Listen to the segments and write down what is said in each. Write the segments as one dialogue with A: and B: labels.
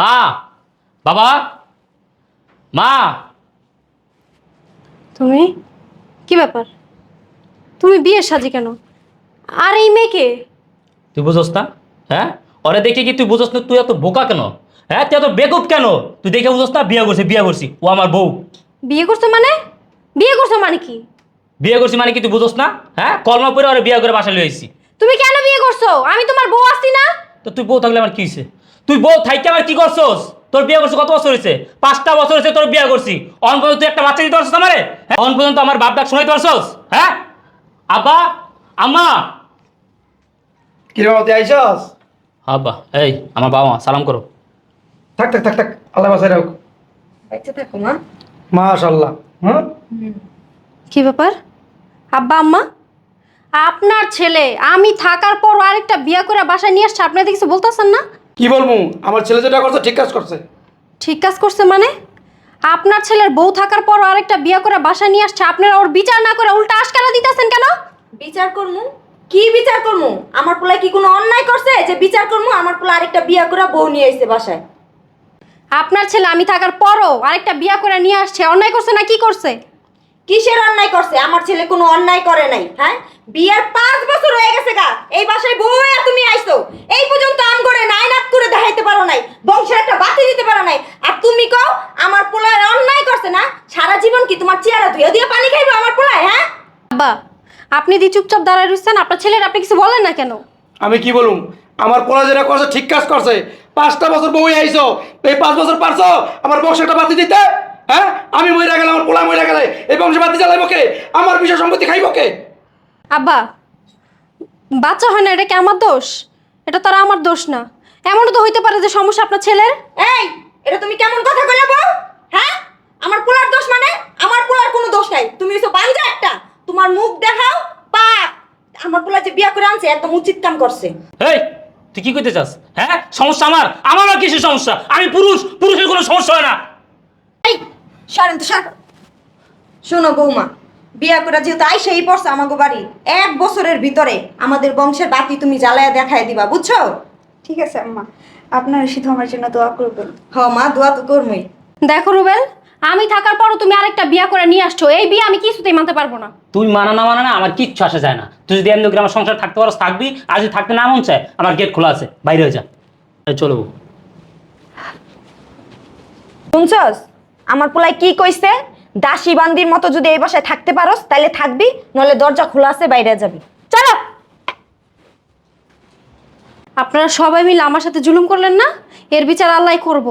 A: মা বাবা মা।
B: তুমি? কি ব্যাপার? তুমি বিয়ের সাজি কেন? আর এই মেয়েকে?
A: তুই বুঝোস না হ্যাঁ? ওরে দেখে কি তুই বুঝোস না তুই এত বোকা কেন? হ্যাঁ তুই এত বেকুব কেন? তুই দেখে বুঝোস না বিয়ে করছি বিয়ে করছি। ও আমার বউ।
B: বিয়ে করছ মানে? বিয়ে করছ মানে কি?
A: বিয়ে করছি মানে কি তুই বুঝোস না? হ্যাঁ? কলমা পরে ওরে বিয়ে করে বাসা লিয়ে আইছি।
B: তুমি কেন বিয়ে করছ? আমি তোমার বউ আসছি না।
A: তো তুই বউ থাকলে আমার কি হয়েছে তুই বউ থাইকে আমার কি করছস? তোর বিয়ে করছিস কত বছর হয়েছে? পাঁচটা বছর হয়েছে তোর বিয়ে করছি। অন পর্যন্ত তুই একটা বাচ্চা দিতে পারছিস আমারে? হ্যাঁ? অন পর্যন্ত আমার বাপ ডাক শোনাইতে পারছস? হ্যাঁ? আব্বা? আম্মা?
C: কি রে বাবা তুই আইসস
A: আব্বা এই আমার বাবা মা সালাম করো।
C: থাক থাক থাক থাক আল্লাহ বাসায় রাখ
D: বাচ্চা থাকো মা।
C: মাশাল্লাহ হ্যাঁ
B: কি ব্যাপার? আব্বা আম্মা? আপনার ছেলে আমি থাকার পর আরেকটা বিয়ে করে বাসায় নিয়ে আসছে আপনাদের কিছু বলতেছেন না?
C: কি বলব? আমার ছেলে যেটা করছে ঠিক কাজ করছে।
B: ঠিক কাজ করছে মানে? আপনার ছেলের বউ থাকার পর আরেকটা বিয়ে করে বাসায় নিয়ে আসছে আপনারা ওর বিচার না করে উল্টা আশকারা দিতেছেন কেন?
D: বিচার করমু? কি বিচার করমু? আমার পোলা কি কোনো অন্যায় করছে যে বিচার করমু? আমার পোলা আরেকটা বিয়ে করে বউ নিয়ে আইছে বাসায়।
B: আপনার ছেলে আমি থাকার পরও আরেকটা বিয়ে করে নিয়ে আসছে অন্যায় করছে না কি করছে?
D: কিসের অন্যায় করছে? আমার ছেলে কোনো অন্যায় করে নাই হ্যাঁ? বিয়ার পাঁচ বছর হয়ে গেছে গা। এই বাসায় বউ হয়ে তুমি আইছো। এই পর্যন্ত আম করে নাই নাক করে দেখাইতে পারো নাই বংশের একটা বাতি দিতে পারো নাই। আর তুমি কও আমার পোলায় অন্যায় করছে না? সারা জীবন কি তোমার চেহারা ধুয়ে দিয়ে পানি খাইবে আমার পোলায় হ্যাঁ?
B: আব্বা আপনি দি চুপচাপ দাঁড়ায় রয়েছেন আপনার ছেলের আপনি কিছু বলেন না কেন?
C: আমি কি বলুম? আমার পোলা যেটা করছে ঠিক কাজ করছে। পাঁচটা বছর বউ আইছো এই পাঁচ বছর পারছ আমার বংশ একটা বাতি দিতে? হ্যাঁ? আমি মরে গেলে আমার পোলা মরে গেলে এই বংশে বাতি জ্বালাইব কে? আমার বিষয় সম্পত্তি খাইব কে?
B: আব্বা বাচ্চা হয় না এটা কি আমার দোষ? এটা তো আর আমার দোষ না। এমনও তো হইতে পারে যে সমস্যা আপনার ছেলের?
D: এই এটা তুমি কেমন কথা কইলে বউ? হ্যাঁ? আমার পোলার দোষ মানে? আমার পোলার কোনো দোষ নাই। তুমি হইছো বাঞ্জা একটা। তোমার মুখ দেখাও পাপ আমার পোলা যে বিয়া করে আনছে একদম উচিত কাম করছে।
A: এই তুই কি করতে চাস? হ্যাঁ? সমস্যা আমার? আমার আর কিসের সমস্যা? আমি পুরুষ পুরুষের কোনো সমস্যা হয় না।
D: এই সরেন তো সর। শোনো বৌমা বিয়া করে যেহেতু আইসেই পড়ছে আমাকে বাড়ি এক বছরের ভিতরে আমাদের বংশের বাতি তুমি জ্বালায়া দেখায় দিবা বুঝছ?
E: ঠিক আছে আম্মা। আপনারা শুধু আমার জন্য দোয়া করবেন।
D: হ মা দোয়া তো করমই।
B: দেখো রুবেল আমি থাকার পরও তুমি আরেকটা বিয়ে করে নিয়ে আসছো এই বিয়ে আমি কিছুতেই মানতে পারব না।
A: তুই মানা না মানা না আমার কিচ্ছু আসা যায় না। তুই যদি এমনি আমার সংসার থাকতে পারো থাকবি আর যদি থাকতে না মন চায় আমার গেট খোলা আছে বাইরে হয়ে যা। চলো
D: শুনছস? আমার পোলাই কি কইছে? দাসী বান্দির মতো যদি এই বাসায় থাকতে পারোস তাহলে থাকবি নলে দরজা খোলা আছে বাইরে যাবি। চলো!
B: আপনারা সবাই মিলে আমার সাথে জুলুম করলেন না? এর বিচার আল্লাহ করব।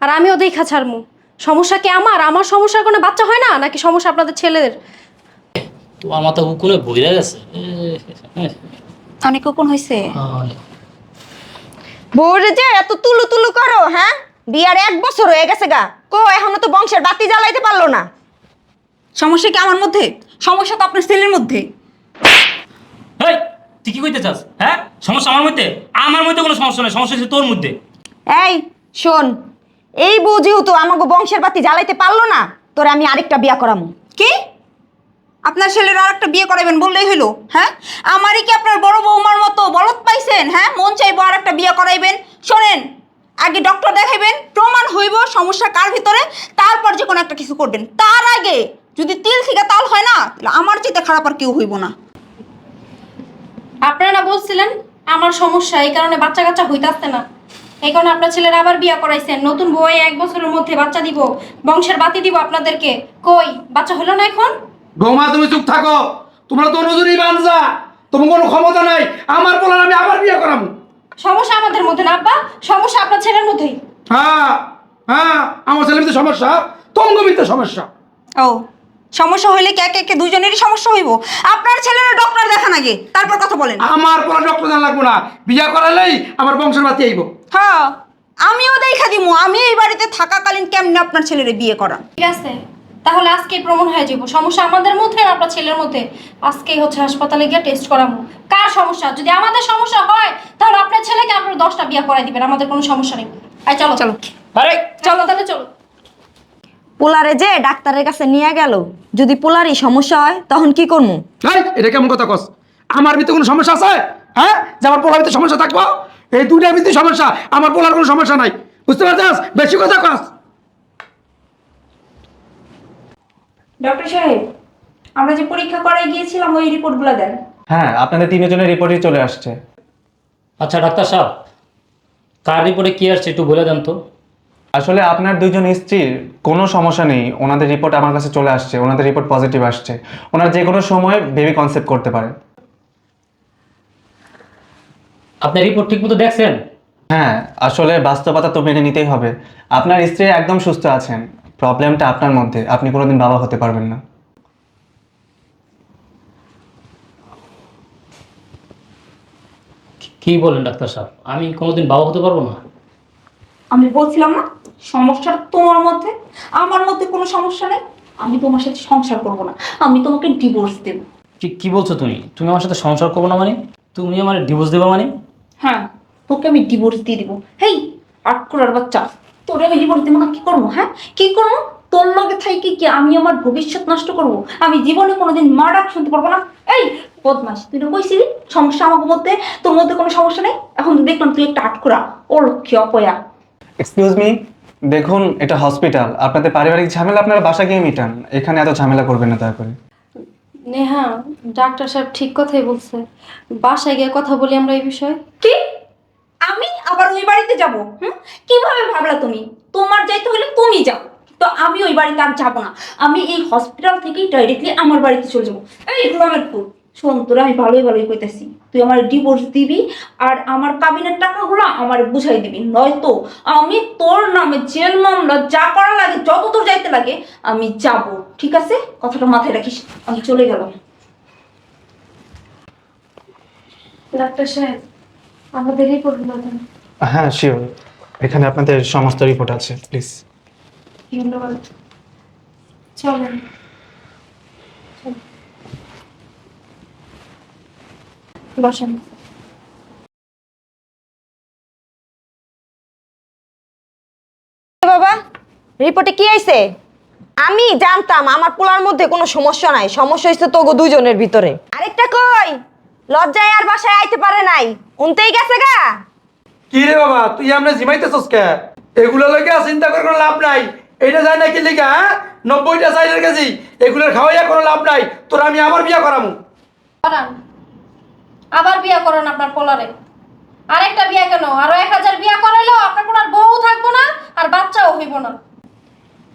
B: আর আমিও দেখা ছাড়মু। সমস্যা কি আমার? আমার সমস্যার কোনো বাচ্চা হয় না? নাকি সমস্যা আপনাদের ছেলেদের?
A: তোমার মাথা উকুনে বইরা গেছে।
E: অনেক কোপন হয়েছে
D: বউরে যে এত তুলু তুলু করো হ্যাঁ? বিয়ার এক বছর হয়ে গেছে গা। কো এখনও তো বংশের বাতি জ্বালাইতে পারল না।
E: সমস্যা কি আমার মধ্যে? সমস্যা তো আপনার ছেলের মধ্যে।
A: এই তুই কি কইতে চাস? হ্যাঁ? সমস্যা আমার মধ্যে? আমার মধ্যে কোনো সমস্যা নেই সমস্যা হচ্ছে তোর মধ্যে।
D: এই শোন এই বউ যেহেতু আমাকে বংশের বাতি জ্বালাইতে পারল না তোরে আমি আরেকটা বিয়া করামু।
E: কি? আপনার ছেলের আর একটা বিয়ে করাবেন বললেই হলো হ্যাঁ? আমারই কি আপনার বড় বৌমার মতো বলত পাইছেন হ্যাঁ? মন চাইব আর একটা বিয়ে করাইবেন। শোনেন আগে ডক্টর দেখাইবেন প্রমাণ হইব সমস্যা কার ভিতরে তারপর যে কোনো একটা কিছু করবেন। তার আগে যদি তিল থেকে তাল হয় না তাহলে আমার চেয়ে খারাপ আর কেউ হইব না।
B: আপনারা বলছিলেন আমার সমস্যা এই কারণে বাচ্চা কাচ্চা হইতে আসতে না। এই কারণে আপনার ছেলের আবার বিয়ে করাইছেন। নতুন বই এক বছরের মধ্যে বাচ্চা দিব বংশের বাতি দিব আপনাদেরকে। কই বাচ্চা হলো না এখন?
C: বৌমা তুমি চুপ থাকো। তোমরা তো নজরই বানজা তোমার কোনো ক্ষমতা নাই। আমার পোলার আমি আবার বিয়ে করাবো
B: সমস্যা আমাদের মধ্যে না আব্বা? সমস্যা আপনার ছেলের মধ্যেই।
C: হ্যাঁ হ্যাঁ আমার ছেলের ভিতরে সমস্যা। তঙ্গবিত্ত সমস্যা।
E: ও সমস্যা হইলে কে কে কে দুজনেরই সমস্যা হইব? আপনার ছেলের ডক্টর দেখান আগে তারপর কথা বলেন।
C: আমার পোলা ডক্টর জানা লাগবো না। বিয়ে করালেই আমার বংশের বাতি আইব।
E: হ্যাঁ আমিও দেখা দিমু। আমি এই বাড়িতে থাকাকালীন কেমনে আপনার ছেলের বিয়ে করা
B: ঠিক আছে। তাহলে আজকে প্রমাণ হয়ে যাব সমস্যা আমাদের মধ্যে আর আপনার ছেলের মধ্যে? আজকেই হচ্ছে হাসপাতালে গিয়ে টেস্ট করাবো। কার সমস্যা? যদি আমাদের সমস্যা হয় তাহলে আপনার ছেলেকে আপনার দশটা বিয়া করাই দিবেন আমাদের কোনো সমস্যা নেই। আই চলো।
E: চলো।
A: আরে
B: চলো তাহলে চলো।
D: পোলারে যে ডাক্তারের কাছে নিয়ে গেল যদি পোলারই সমস্যা হয় তখন কি করব
C: এই এটা কেমন কথা কস? আমার ভিতরে কোনো সমস্যা আছে? হ্যাঁ? যে আমার পোলার ভিতরে সমস্যা থাকব? এই দুটার ভিতরে সমস্যা আমার পোলার কোনো সমস্যা নাই। বুঝতে পারছিস? বেশি কথা কস।
E: ডক্টর সাহেব আমরা যে পরীক্ষা করাই গিয়েছিলাম ওই রিপোর্টগুলো দেন।
F: হ্যাঁ আপনাদের তিনজনের রিপোর্টই চলে আসছে।
A: আচ্ছা ডাক্তার সাহেব কার রিপোর্টে কী আসছে একটু বলে দেন তো।
F: আসলে আপনার দুইজন স্ত্রীর কোনো সমস্যা নেই ওনাদের রিপোর্ট আমার কাছে চলে আসছে ওনাদের রিপোর্ট পজিটিভ আসছে। ওনার যে কোনো সময় বেবি কনসেপ্ট করতে পারে
A: আপনি রিপোর্ট ঠিক মতো দেখছেন?
F: হ্যাঁ আসলে বাস্তবতা তো মেনে নিতেই হবে। আপনার স্ত্রী একদম সুস্থ আছেন। প্রবলেমটা আপনার মধ্যে আপনি কোনোদিন বাবা হতে পারবেন না।
A: কি- বলেন ডাক্তার সাহেব? আমি কোনোদিন বাবা হতে পারব না?
E: আমি বলছিলাম না সমস্যাটা তোমার মধ্যে? আমার মধ্যে কোনো সমস্যা নেই? আমি তোমার সাথে সংসার করব না আমি তোমাকে ডিভোর্স দেব।
A: কি কি বলছো তুমি? তুমি আমার সাথে সংসার করব না মানে? তুমি আমার ডিভোর্স দেবা মানে?
E: হ্যাঁ তোকে আমি ডিভোর্স দিয়ে দিব। হেই আট করার বাচ্চা। তোরে আমি ডিভোর্স দেবো না কি করব হ্যাঁ? কি করব? তোর লগে থাকি কি আমি আমার ভবিষ্যৎ নষ্ট করব? আমি জীবনে কোনোদিন মা ডাক শুনতে পারব না? এই বদমাস তুই না কইছিলি? সমস্যা আমার মধ্যে তোর মধ্যে কোনো সমস্যা নেই? এখন দেখলাম তুই একটা আটকরা ও লক্ষ্মী অপয়া।
F: এক্সকিউজ মি দেখুন এটা হসপিটাল আপনাদের পারিবারিক ঝামেলা আপনারা বাসা গিয়ে মিটান। এখানে এত ঝামেলা করবেন না দয়া করে।
B: নেহা ডাক্তার সাহেব ঠিক কথাই বলছে। বাসায় গিয়ে কথা বলি আমরা এই বিষয়ে।
E: কি? আমি আবার ওই বাড়িতে যাব, হুম? কীভাবে ভাবলা তুমি? তোমার যাইতে হলে তুমি যাও। তো আমি ওই বাড়িতে আর যাব না। আমি এই হসপিটাল থেকেই ডাইরেক্টলি আমার বাড়িতে চলে যাব। এই গ্রামের ফুল শোন, তোরা আমি ভালোই ভালোই কইতেছি। তুই আমার ডিভোর্স দিবি আর আমার কাবিনের টাকাগুলো আমার বুঝাই দিবি। নয়তো আমি তোর নামে জেল মামলা যা করা লাগে, যত তোর যাইতে লাগে, আমি যাব। ঠিক আছে? কথাটা মাথায় রাখিস, আমি চলে গেলাম।
B: ডাক্তার সাহেব আমাদের রিপোর্টগুলো দেন।
F: হ্যাঁ শিওর এখানে আপনাদের সমস্ত রিপোর্ট আছে প্লিজ
B: ধন্যবাদ। চলেন। বসেন।
D: বাবা রিপোর্টে কি আইছে আমি জানতাম আমার পোলার মধ্যে কোনো সমস্যা নাই। সমস্যা হয়েছে তোগো দুজনের ভিতরে। আরেকটা কই? লজ্জায় আর বাসায় আইতে পারে নাই। উনতেই গেছে গা।
C: কি রে বাবা তুই আমরা জিমাইতেছস কে? এগুলো লেগে চিন্তা করে কোনো লাভ নাই। এইটা যায় না কি লেগে হ্যাঁ? নব্বইটা সাইজের কেজি এগুলোর খাওয়াইয়া কোনো লাভ নাই। তোর আমি আবার বিয়া করামু।
B: করান আবার বিয়া করেন আপনার পোলারে। আরেকটা বিয়া কেন? আরও এক হাজার বিয়া করাইলেও আপনার কোনো আর বউ থাকব না আর বাচ্চাও হইব না।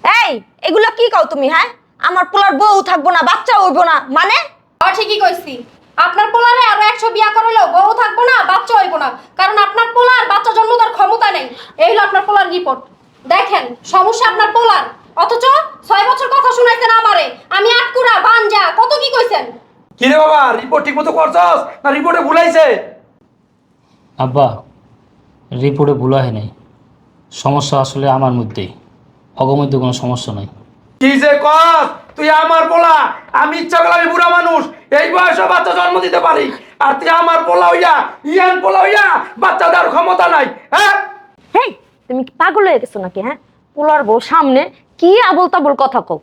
D: এই এগুলো কি কও তুমি হ্যাঁ? আমার পোলার বউ থাকব না বাচ্চা হইবো না মানে?
B: আর ঠিকই কইছি। আপনার পোলারে আরও একশো বিয়া করাইলেও বউ থাকব না বাচ্চা হইব না। কারণ আপনার পোলার বাচ্চা জন্ম তার ক্ষমতা নেই। এই হলো আপনার পোলার রিপোর্ট। দেখেন সমস্যা আপনার পোলার। অথচ ছয় বছর কথা শুনাইছেন আমারে। আমি আটকুরা বানজা কত কি কইছেন?
C: কি রে বাবা রিপোর্ট ঠিক মতো করছস? না রিপোর্টে ভুলাইছে
A: আব্বা রিপোর্টে ভুল হয় নাই। সমস্যা আসলে আমার মধ্যেই। অগমধ্যে কোনো সমস্যা নাই।
C: কি যে কস? তুই আমার পোলা। আমি ইচ্ছা করলে আমি বুড়া মানুষ। এই বয়সে বাচ্চা জন্ম দিতে পারি। আর তুই আমার পোলা হইয়া ইয়ান পোলা হইয়া বাচ্চা দেওয়ার ক্ষমতা নাই হ্যাঁ?
D: হেই তুমি কি পাগল হয়ে গেছো নাকি হ্যাঁ? পোলার বউ সামনে কি আবল তাবল কথা কও?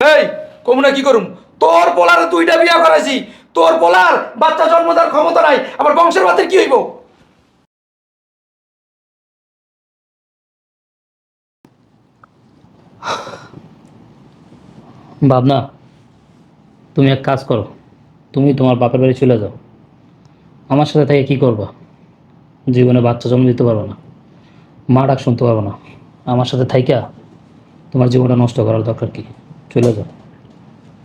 C: এই কমুনা কি করুম? তোর পোলার দুইটা বিয়া করাইছি। তোর পোলার বাচ্চা জন্ম দেওয়ার ক্ষমতা নাই। আবার বংশের বাতের কি হইব?
A: ভাবনা তুমি এক কাজ করো। তুমি তোমার বাপের বাড়ি চলে যাও। আমার সাথে থেকে কি করবা? জীবনে বাচ্চা জন্ম দিতে পারব না। মা ডাক শুনতে পারব না। আমার সাথে থাইকা তোমার জীবনটা নষ্ট করার দরকার কি? চলে যাও।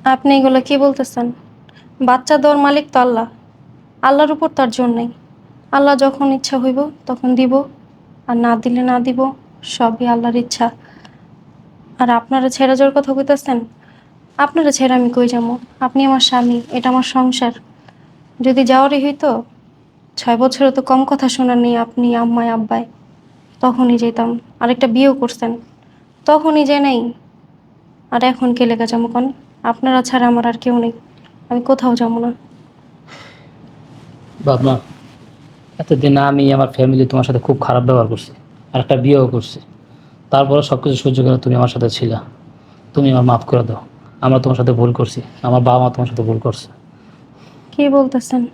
B: আপনি এগুলো কি বলতেছেন? বাচ্চা দেওয়ার মালিক তো আল্লাহ। আল্লাহর উপর তার জোর নেই। আল্লাহ যখন ইচ্ছা হইব, তখন দিব। আর না দিলে না দিব, সবই আল্লাহর ইচ্ছা। আর আপনারা ছেড়ে যাওয়ার কথা কইতেছেন? আপনারা ছেড়ে আমি কই যাব? আপনি আমার স্বামী, এটা আমার সংসার। যদি যাওয়ারই হইতো, ছয় বছরে তো কম কথা শোনার নেই আপনি আম্মায় আব্বাই। তখনই যেতাম। আরেকটা বিয়েও করছেন। তখনই যে নেই। আর এখন কে লেগে যাব কোন? আপনারা ছাড়া আমার আর কেউ নেই। আমি কোথাও যাব না।
A: ভাবনা এতদিন আমি আমার ফ্যামিলি তোমার সাথে খুব খারাপ ব্যবহার করছি। আর একটা বিয়েও করছি। তারপরে সব কিছু সহ্য করে তুমি আমার সাথে ছিলা। তুমি আমার মাফ করে দাও। আমরা তোমার সাথে ভুল করছি। আমার বাবা মা তোমার সাথে ভুল করছে।
B: কি বলতেছেন?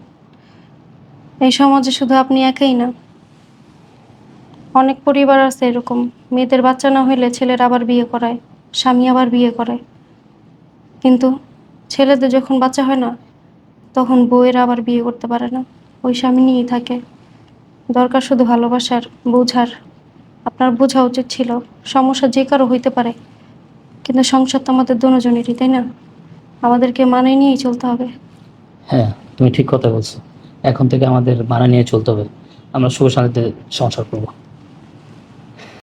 B: এই সমাজে শুধু আপনি একাই না। অনেক পরিবার আছে এরকম। মেয়েদের বাচ্চা না হইলে ছেলের আবার বিয়ে করায়, স্বামী আবার বিয়ে করায়। কিন্তু ছেলেদের যখন বাচ্চা হয় না, তখন বউয়ের আবার বিয়ে করতে পারে না। ওই স্বামী নিয়েই থাকে। দরকার শুধু ভালোবাসার, বোঝার। আপনার বোঝা উচিত ছিল। সমস্যা যে কারও হইতে পারে। কিন্তু সংসার তো আমাদের দুজনেরই, তাই না? আমাদেরকে মানে নিয়েই চলতে হবে।
G: হ্যাঁ তুমি ঠিক কথা বলছো। এখন থেকে আমাদের মানা নিয়ে চলতে হবে। আমরা সুখ শান্তিতে সংসার করব।